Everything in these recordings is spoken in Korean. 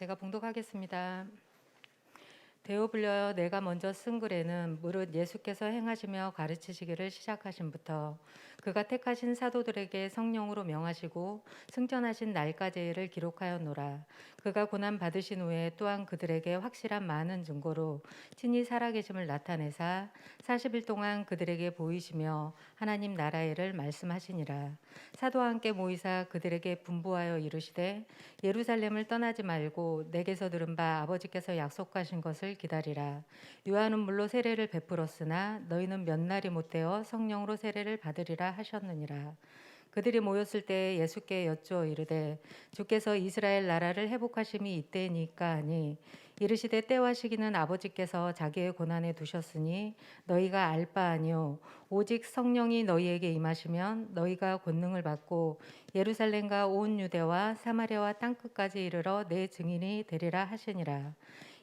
제가 봉독하겠습니다. 데오 불려여 내가 먼저 쓴 글에는 무릇 예수께서 행하시며 가르치시기를 시작하신부터 그가 택하신 사도들에게 성령으로 명하시고 승천하신 날까지를 기록하였노라. 그가 고난 받으신 후에 또한 그들에게 확실한 많은 증거로 친히 살아계심을 나타내사 40일 동안 그들에게 보이시며 하나님 나라의 일을 말씀하시니라. 사도와 함께 모이사 그들에게 분부하여 이르시되 예루살렘을 떠나지 말고 내게서 들은 바 아버지께서 약속하신 것을 기다리라. 요한은 물로 세례를 베풀었으나 너희는 몇 날이 못되어 성령으로 세례를 받으리라 하셨느니라. 그들이 모였을 때 예수께 여쭈어 이르되 주께서 이스라엘 나라를 회복하심이 이때니까 하니 이르시되 때와 시기는 아버지께서 자기의 고난에 두셨으니 너희가 알 바 아니요 오직 성령이 너희에게 임하시면 너희가 권능을 받고 예루살렘과 온 유대와 사마리아와 땅 끝까지 이르러 내 증인이 되리라 하시니라.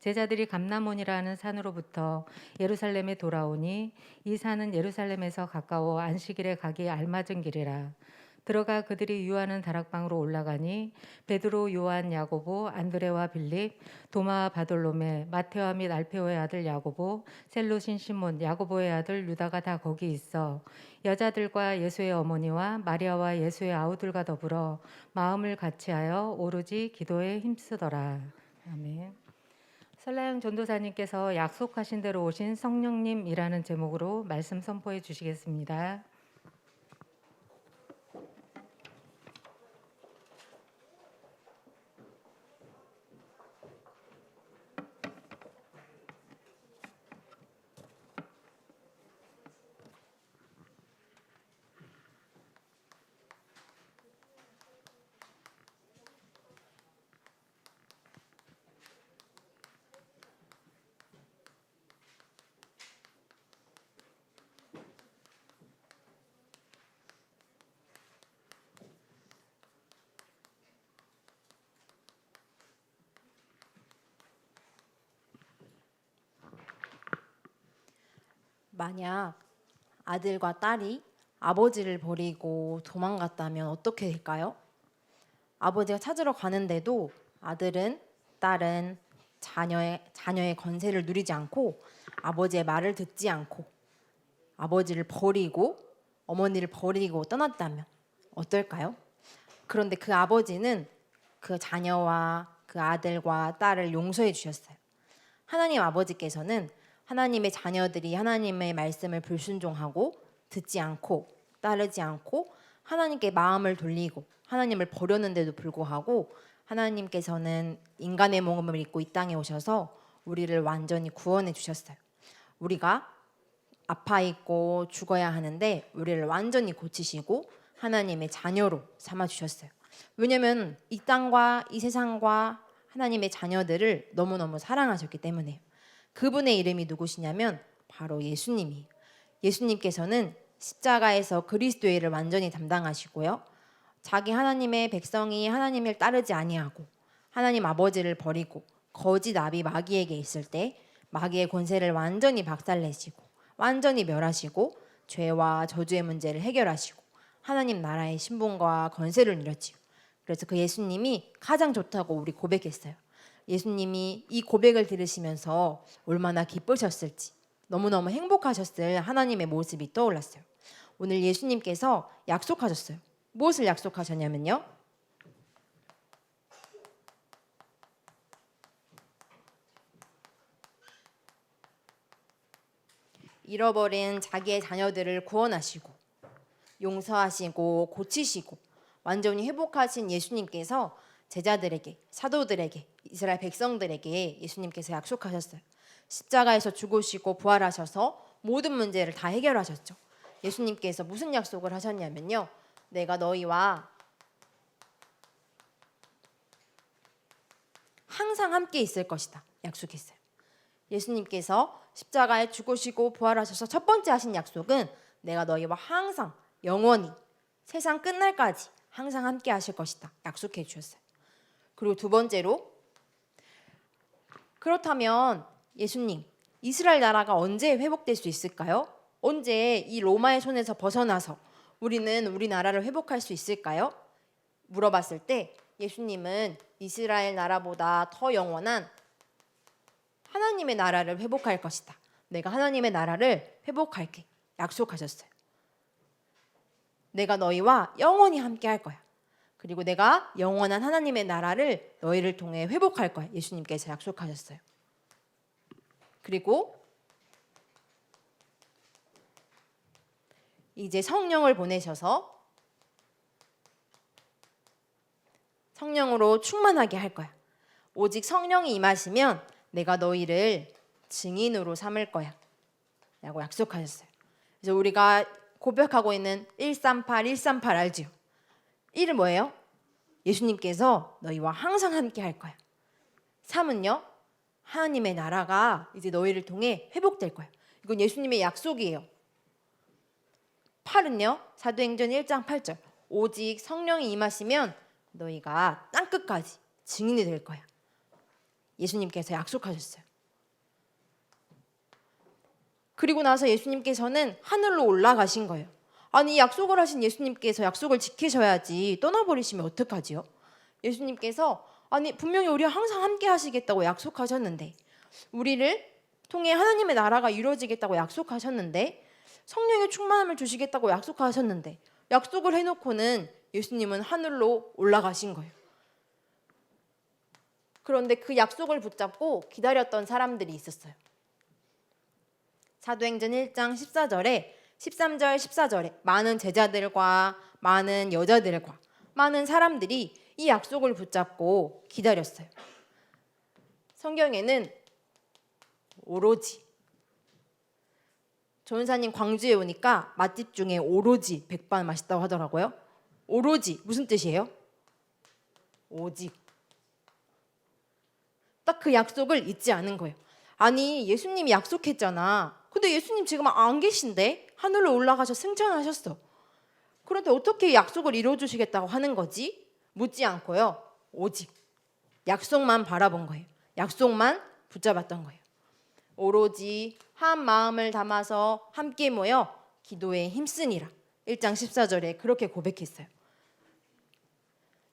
제자들이 감나몬이라는 산으로부터 예루살렘에 돌아오니 이 산은 예루살렘에서 가까워 안식일에 가기 알맞은 길이라. 들어가 그들이 유하는 다락방으로 올라가니 베드로, 요한, 야고보, 안드레와 빌립, 도마와 바돌로메, 마테와 및 알페오의 아들 야고보, 셀로신 시몬, 야고보의 아들 유다가 다 거기 있어 여자들과 예수의 어머니와 마리아와 예수의 아우들과 더불어 마음을 같이하여 오로지 기도에 힘쓰더라. 아멘. 설라영 전도사님께서 약속하신 대로 오신 성령님이라는 제목으로 말씀 선포해 주시겠습니다. 만약 아들과 딸이 아버지를 버리고 도망갔다면 어떻게 될까요? 아버지가 찾으러 가는데도 아들은 딸은 자녀의 자녀의 건세를 누리지 않고 아버지의 말을 듣지 않고 아버지를 버리고 어머니를 버리고 떠났다면 어떨까요? 그런데 그 아버지는 그 자녀와 그 아들과 딸을 용서해 주셨어요. 하나님 아버지께서는 하나님의 자녀들이 하나님의 말씀을 불순종하고 듣지 않고 따르지 않고 하나님께 마음을 돌리고 하나님을 버렸는데도 불구하고 하나님께서는 인간의 몸을 입고 이 땅에 오셔서 우리를 완전히 구원해 주셨어요. 우리가 아파 있고 죽어야 하는데 우리를 완전히 고치시고 하나님의 자녀로 삼아 주셨어요. 왜냐면 이 땅과 이 세상과 하나님의 자녀들을 너무너무 사랑하셨기 때문에요. 그분의 이름이 누구시냐면 바로 예수님이에요. 예수님께서는 십자가에서 그리스도의 일을 완전히 담당하시고요. 자기 하나님의 백성이 하나님을 따르지 아니하고 하나님 아버지를 버리고 거짓 나비 마귀에게 있을 때 마귀의 권세를 완전히 박살내시고 완전히 멸하시고 죄와 저주의 문제를 해결하시고 하나님 나라의 신분과 건세를 누렸지요. 그래서 그 예수님이 가장 좋다고 우리 고백했어요. 예수님이 이 고백을 들으시면서 얼마나 기쁘셨을지 너무너무 행복하셨을 하나님의 모습이 떠올랐어요. 오늘 예수님께서 약속하셨어요. 무엇을 약속하셨냐면요. 잃어버린 자기의 자녀들을 구원하시고 용서하시고 고치시고 완전히 회복하신 예수님께서 제자들에게 사도들에게 이스라엘 백성들에게 예수님께서 약속하셨어요. 십자가에서 죽으시고 부활하셔서 모든 문제를 다 해결하셨죠. 예수님께서 무슨 약속을 하셨냐면요. 내가 너희와 항상 함께 있을 것이다. 약속했어요. 예수님께서 십자가에 죽으시고 부활하셔서 첫 번째 하신 약속은 내가 너희와 항상 영원히 세상 끝날까지 항상 함께 하실 것이다. 약속해 주셨어요. 그리고 두 번째로 그렇다면 예수님 이스라엘 나라가 언제 회복될 수 있을까요? 언제 이 로마의 손에서 벗어나서 우리는 우리 나라를 회복할 수 있을까요? 물어봤을 때 예수님은 이스라엘 나라보다 더 영원한 하나님의 나라를 회복할 것이다. 내가 하나님의 나라를 회복할게. 약속하셨어요. 내가 너희와 영원히 함께 할 거야. 그리고 내가 영원한 하나님의 나라를 너희를 통해 회복할 거야. 예수님께서 약속하셨어요. 그리고 이제 성령을 보내셔서 성령으로 충만하게 할 거야. 오직 성령이 임하시면 내가 너희를 증인으로 삼을 거야. 라고 약속하셨어요. 그래서 우리가 고백하고 있는 138, 138 알지요? 1은 뭐예요? 예수님께서 너희와 항상 함께 할 거야. 3은요? 하나님의 나라가 이제 너희를 통해 회복될 거야. 이건 예수님의 약속이에요. 8은요? 사도행전 1장 8절. 오직 성령이 임하시면 너희가 땅 끝까지 증인이 될 거야. 예수님께서 약속하셨어요. 그리고 나서 예수님께서는 하늘로 올라가신 거예요. 아니 약속을 하신 예수님께서 약속을 지키셔야지 떠나버리시면 어떡하지요? 예수님께서 아니 분명히 우리와 항상 함께 하시겠다고 약속하셨는데 우리를 통해 하나님의 나라가 이루어지겠다고 약속하셨는데 성령의 충만함을 주시겠다고 약속하셨는데 약속을 해놓고는 예수님은 하늘로 올라가신 거예요. 그런데 그 약속을 붙잡고 기다렸던 사람들이 있었어요. 사도행전 1장 14절에 13절 14절에 많은 제자들과 많은 여자들과 많은 사람들이 이 약속을 붙잡고 기다렸어요. 성경에는 오로지 조은사님 광주에 오니까 맛집 중에 오로지 백반 맛있다고 하더라고요. 오로지 무슨 뜻이에요? 오직 딱 그 약속을 잊지 않은 거예요. 아니 예수님이 약속했잖아. 근데 예수님 지금 안 계신데 하늘로 올라가셔 승천하셨어. 그런데 어떻게 약속을 이루어주시겠다고 하는 거지? 묻지 않고요. 오직 약속만 바라본 거예요. 약속만 붙잡았던 거예요. 오로지 한 마음을 담아서 함께 모여 기도에 힘쓰니라. 1장 14절에 그렇게 고백했어요.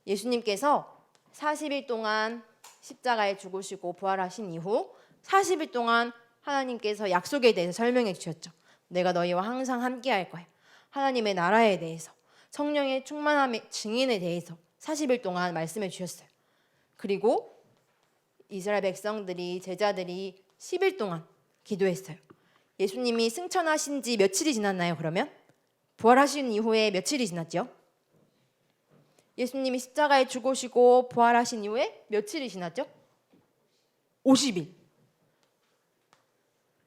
예수님께서 40일 동안 십자가에 죽으시고 부활하신 이후 40일 동안 하나님께서 약속에 대해서 설명해 주셨죠. 내가 너희와 항상 함께 할 거야. 하나님의 나라에 대해서 성령의 충만함의 증인에 대해서 40일 동안 말씀해 주셨어요. 그리고 이스라엘 백성들이 제자들이 10일 동안 기도했어요. 예수님이 승천하신 지 며칠이 지났나요? 그러면 부활하신 이후에 며칠이 지났죠? 예수님이 십자가에 죽으시고 부활하신 이후에 며칠이 지났죠? 50일.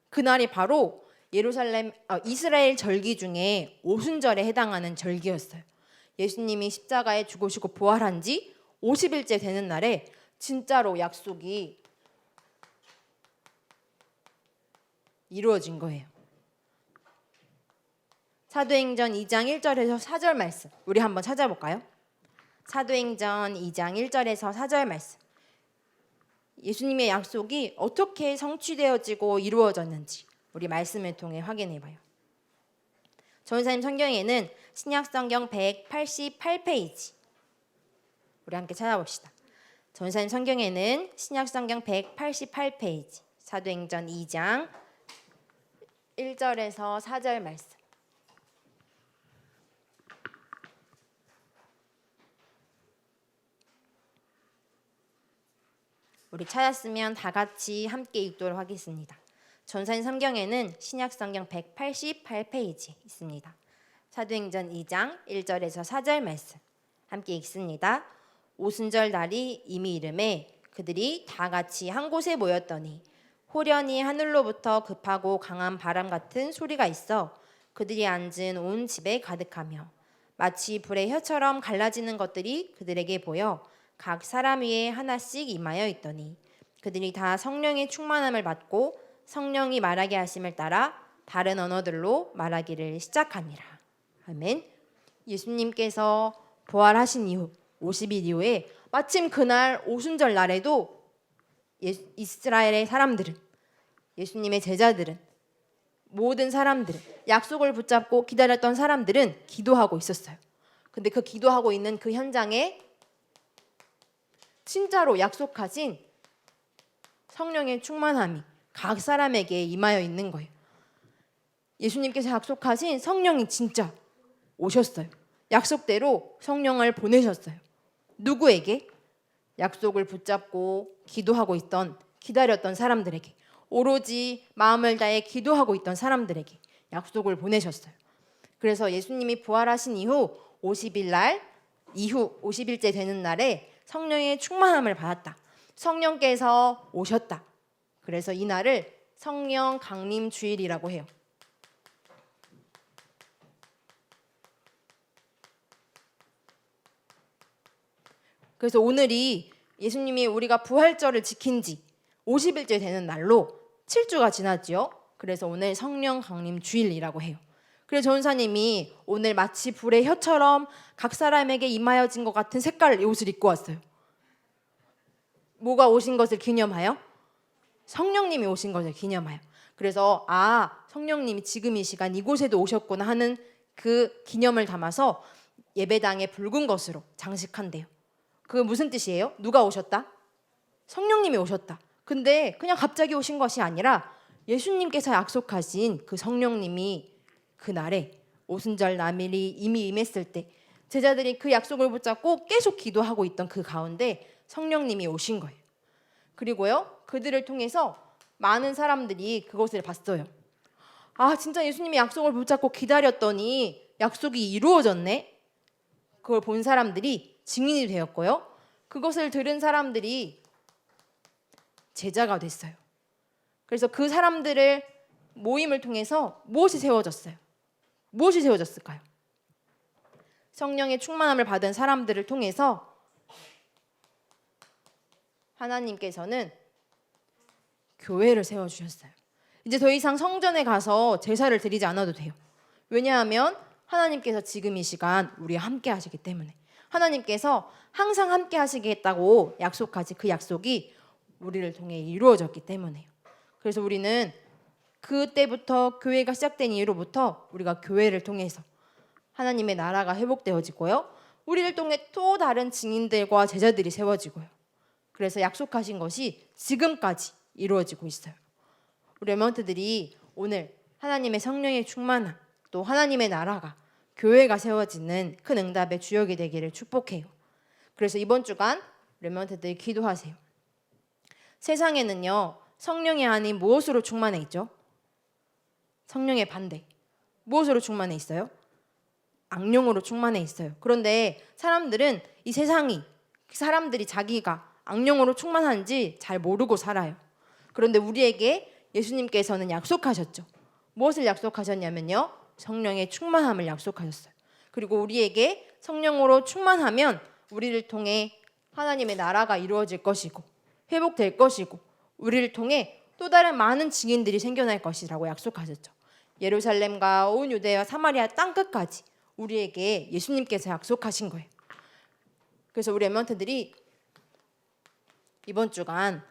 그날이 바로 예루살렘 아, 이스라엘 절기 중에 오순절에 해당하는 절기였어요. 예수님이 십자가에 죽으시고 부활한 지 50일째 되는 날에 진짜로 약속이 이루어진 거예요. 사도행전 2장 1절에서 4절 말씀 우리 한번 찾아볼까요? 사도행전 2장 1절에서 4절 말씀 예수님의 약속이 어떻게 성취되어지고 이루어졌는지 우리 말씀을 통해 확인해 봐요. 전사님 성경에는 신약 성경 188페이지 우리 함께 찾아봅시다. 전사님 성경에는 신약 성경 188페이지 사도행전 2장 1절에서 4절 말씀 우리 찾았으면 다 같이 함께 읽도록 하겠습니다. 전산 성경에는 신약 성경 188페이지 있습니다. 사도행전 2장 1절에서 4절 말씀 함께 읽습니다. 오순절 날이 이미 이름에 그들이 다 같이 한 곳에 모였더니 호련히 하늘로부터 급하고 강한 바람 같은 소리가 있어 그들이 앉은 온 집에 가득하며 마치 불의 혀처럼 갈라지는 것들이 그들에게 보여 각 사람 위에 하나씩 임하여 있더니 그들이 다 성령의 충만함을 받고 성령이 말하게 하심을 따라 다른 언어들로 말하기를 시작하니라. 아멘. 예수님께서 부활하신 이후 50일 이후에 마침 그날 오순절 날에도 예- 이스라엘의 사람들은 예수님의 제자들은 모든 사람들은 약속을 붙잡고 기다렸던 사람들은 기도하고 있었어요. 근데 그 기도하고 있는 그 현장에 진짜로 약속하신 성령의 충만함이 각 사람에게 임하여 있는 거예요. 예수님께서 약속하신 성령이 진짜 오셨어요. 약속대로 성령을 보내셨어요. 누구에게? 약속을 붙잡고 기도하고 있던 기다렸던 사람들에게 오로지 마음을 다해 기도하고 있던 사람들에게 약속을 보내셨어요. 그래서 예수님이 부활하신 이후 50일 날 이후 50일째 되는 날에 성령의 충만함을 받았다. 성령께서 오셨다. 그래서 이 날을 성령 강림 주일이라고 해요. 그래서 오늘이 예수님이 우리가 부활절을 지킨 지 50일째 되는 날로 7주가 지났지요. 그래서 오늘 성령 강림 주일이라고 해요. 그래서 전사님이 오늘 마치 불의 혀처럼 각 사람에게 임하여진 것 같은 색깔의 옷을 입고 왔어요. 뭐가 오신 것을 기념하여? 성령님이 오신 것을 기념하여. 그래서 아 성령님이 지금 이 시간 이곳에도 오셨구나 하는 그 기념을 담아서 예배당에 붉은 것으로 장식한대요. 그 무슨 뜻이에요? 누가 오셨다? 성령님이 오셨다. 근데 그냥 갑자기 오신 것이 아니라 예수님께서 약속하신 그 성령님이 그날에 오순절 남일이 이미 임했을 때 제자들이 그 약속을 붙잡고 계속 기도하고 있던 그 가운데 성령님이 오신 거예요. 그리고요 그들을 통해서 많은 사람들이 그것을 봤어요. 아 진짜 예수님이 약속을 붙잡고 기다렸더니 약속이 이루어졌네. 그걸 본 사람들이 증인이 되었고요. 그것을 들은 사람들이 제자가 됐어요. 그래서 그 사람들을 모임을 통해서 무엇이 세워졌어요? 무엇이 세워졌을까요? 성령의 충만함을 받은 사람들을 통해서 하나님께서는 교회를 세워 주셨어요. 이제 더 이상 성전에 가서 제사를 드리지 않아도 돼요. 왜냐하면 하나님께서 지금 이 시간 우리와 함께 하시기 때문에 하나님께서 항상 함께 하시겠다고 약속하지 그 약속이 우리를 통해 이루어졌기 때문에요. 그래서 우리는 그때부터 교회가 시작된 이후로부터 우리가 교회를 통해서 하나님의 나라가 회복되어지고요. 우리를 통해 또 다른 증인들과 제자들이 세워지고요. 그래서 약속하신 것이 지금까지 이루어지고 있어요. 우리 레몬트들이 오늘 하나님의 성령의 충만함 또 하나님의 나라가 교회가 세워지는 큰 응답의 주역이 되기를 축복해요. 그래서 이번 주간 레몬트들 기도하세요. 세상에는요 성령이 아닌 무엇으로 충만해 있죠? 성령의 반대. 무엇으로 충만해 있어요? 악령으로 충만해 있어요. 그런데 사람들은 이 세상이 사람들이 자기가 악령으로 충만한지 잘 모르고 살아요. 그런데 우리에게 예수님께서는 약속하셨죠. 무엇을 약속하셨냐면요. 성령의 충만함을 약속하셨어요. 그리고 우리에게 성령으로 충만하면 우리를 통해 하나님의 나라가 이루어질 것이고 회복될 것이고 우리를 통해 또 다른 많은 증인들이 생겨날 것이라고 약속하셨죠. 예루살렘과 온 유대와 사마리아 땅 끝까지 우리에게 예수님께서 약속하신 거예요. 그래서 우리 엠먼트들이 이번 주간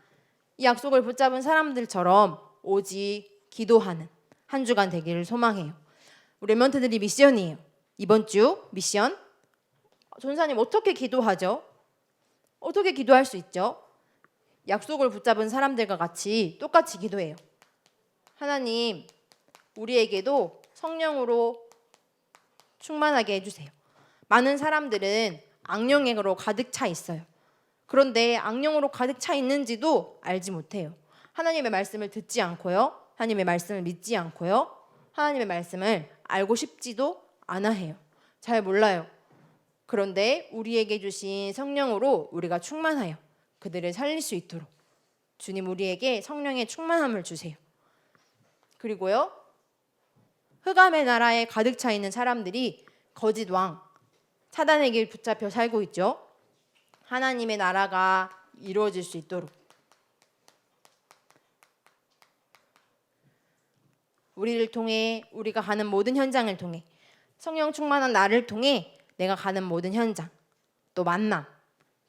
이 약속을 붙잡은 사람들처럼 오직 기도하는 한 주간 되기를 소망해요. 우리 엠먼트들이 미션이에요. 이번 주 미션. 전사님 어떻게 기도하죠? 어떻게 기도할 수 있죠? 약속을 붙잡은 사람들과 같이 똑같이 기도해요. 하나님, 우리에게도 성령으로 충만하게 해주세요. 많은 사람들은 악령으로 가득 차 있어요. 그런데 악령으로 가득 차 있는지도 알지 못해요. 하나님의 말씀을 듣지 않고요. 하나님의 말씀을 믿지 않고요. 하나님의 말씀을 알고 싶지도 않아 해요. 잘 몰라요. 그런데 우리에게 주신 성령으로 우리가 충만하여 그들을 살릴 수 있도록 주님 우리에게 성령의 충만함을 주세요. 그리고요. 흑암의 나라에 가득 차 있는 사람들이 거짓 왕 사단에게 붙잡혀 살고 있죠. 하나님의 나라가 이루어질 수 있도록 우리를 통해 우리가 가는 모든 현장을 통해 성령 충만한 나를 통해 내가 가는 모든 현장 또 만남,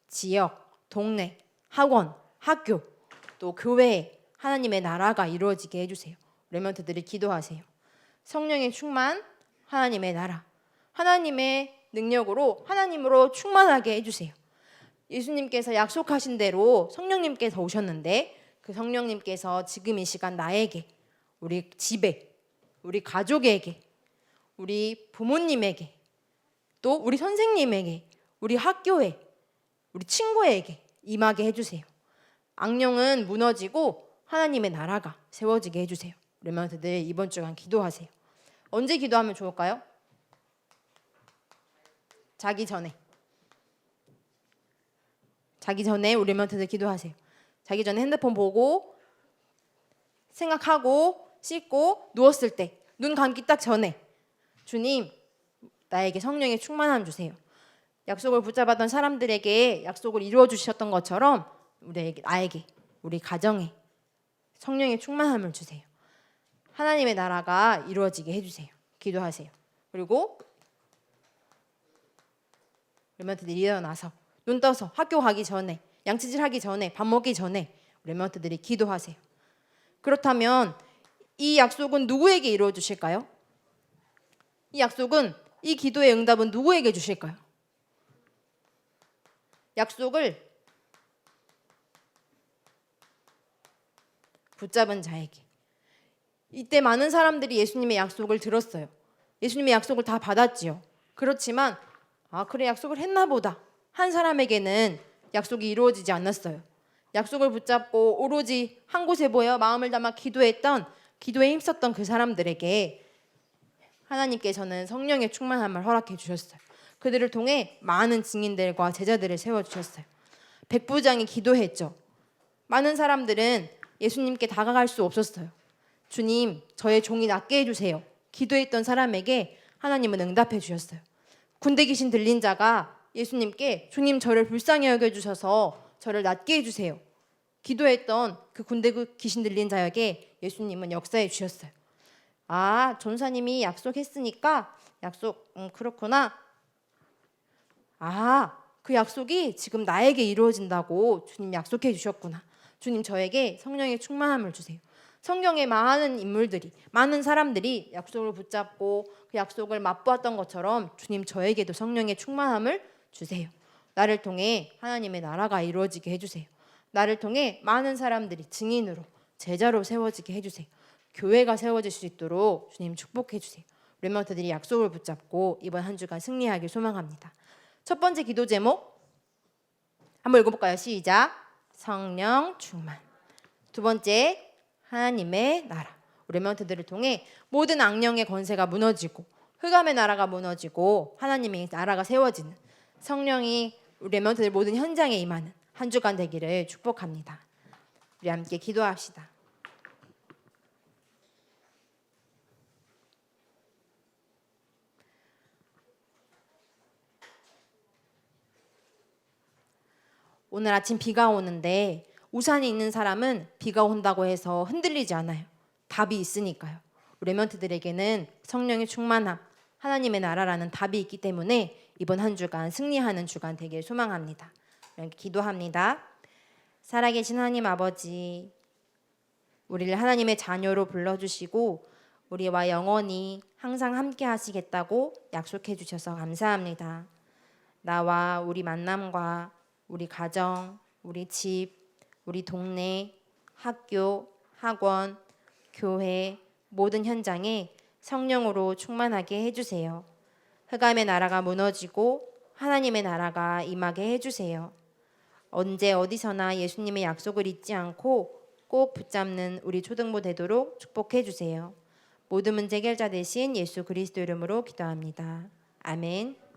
지역, 동네, 학원, 학교 또 교회에 하나님의 나라가 이루어지게 해주세요. 레몬트들이 기도하세요. 성령의 충만, 하나님의 나라, 하나님의 능력으로 하나님으로 충만하게 해주세요. 예수님께서 약속하신 대로 성령님께서 오셨는데 그 성령님께서 지금 이 시간 나에게 우리 집에 우리 가족에게 우리 부모님에게 또 우리 선생님에게 우리 학교에 우리 친구에게 임하게 해주세요. 악령은 무너지고 하나님의 나라가 세워지게 해주세요. 레몬트들 이번 주간 기도하세요. 언제 기도하면 좋을까요? 자기 전에. 자기 전에 우리 멘트들 기도하세요. 자기 전에 핸드폰 보고 생각하고 씻고 누웠을 때 눈 감기 딱 전에 주님 나에게 성령의 충만함 주세요. 약속을 붙잡았던 사람들에게 약속을 이루어 주셨던 것처럼 우리에게 나에게 우리 가정에 성령의 충만함을 주세요. 하나님의 나라가 이루어지게 해주세요. 기도하세요. 그리고 렘런트들이 일어나서 눈 떠서 학교 가기 전에 양치질 하기 전에 밥 먹기 전에 렘런트들이 기도하세요. 그렇다면 이 약속은 누구에게 이루어 주실까요? 이 약속은 이 기도의 응답은 누구에게 주실까요? 약속을 붙잡은 자에게. 이때 많은 사람들이 예수님의 약속을 들었어요. 예수님의 약속을 다 받았지요. 그렇지만 아 그래 약속을 했나 보다 한 사람에게는 약속이 이루어지지 않았어요. 약속을 붙잡고 오로지 한 곳에 모여 마음을 담아 기도했던 기도에 힘썼던 그 사람들에게 하나님께서는 성령의 충만함을 허락해 주셨어요. 그들을 통해 많은 증인들과 제자들을 세워 주셨어요. 백부장이 기도했죠. 많은 사람들은 예수님께 다가갈 수 없었어요. 주님, 저의 종이 낫게 해주세요. 기도했던 사람에게 하나님은 응답해 주셨어요. 군대 귀신 들린 자가 예수님께 주님 저를 불쌍히 여겨 주셔서 저를 낫게 해 주세요. 기도했던 그 군대 그 귀신 들린 자에게 예수님은 역사해 주셨어요. 아 전사님이 약속했으니까 약속 음, 그렇구나. 아 그 약속이 지금 나에게 이루어진다고 주님 약속해 주셨구나. 주님 저에게 성령의 충만함을 주세요. 성경에 많은 인물들이 많은 사람들이 약속을 붙잡고 그 약속을 맛보았던 것처럼 주님 저에게도 성령의 충만함을 주세요. 나를 통해 하나님의 나라가 이루어지게 해주세요. 나를 통해 많은 사람들이 증인으로 제자로 세워지게 해주세요. 교회가 세워질 수 있도록 주님 축복해 주세요. 렘런트들이 약속을 붙잡고 이번 한 주간 승리하길 소망합니다. 첫 번째 기도 제목 한번 읽어볼까요? 시작. 성령 충만. 두 번째 하나님의 나라. 우리 렘런트들을 통해 모든 악령의 권세가 무너지고 흑암의 나라가 무너지고 하나님의 나라가 세워지는 성령이 렘런트들 모든 현장에 임하는 한 주간 되기를 축복합니다. 우리 함께 기도합시다. 오늘 아침 비가 오는데 우산이 있는 사람은 비가 온다고 해서 흔들리지 않아요. 답이 있으니까요. 우리 멘트들에게는 성령의 충만함, 하나님의 나라라는 답이 있기 때문에 이번 한 주간 승리하는 주간 되길 소망합니다. 기도합니다. 살아계신 하나님 아버지, 우리를 하나님의 자녀로 불러주시고 우리와 영원히 항상 함께 하시겠다고 약속해 주셔서 감사합니다. 나와 우리 만남과 우리 가정, 우리 집, 우리 동네, 학교, 학원, 교회 모든 현장에 성령으로 충만하게 해주세요. 흑암의 나라가 무너지고 하나님의 나라가 임하게 해주세요. 언제 어디서나 예수님의 약속을 잊지 않고 꼭 붙잡는 우리 초등부 되도록 축복해 주세요. 모든 문제 해결자 되신 예수 그리스도 이름으로 기도합니다. 아멘.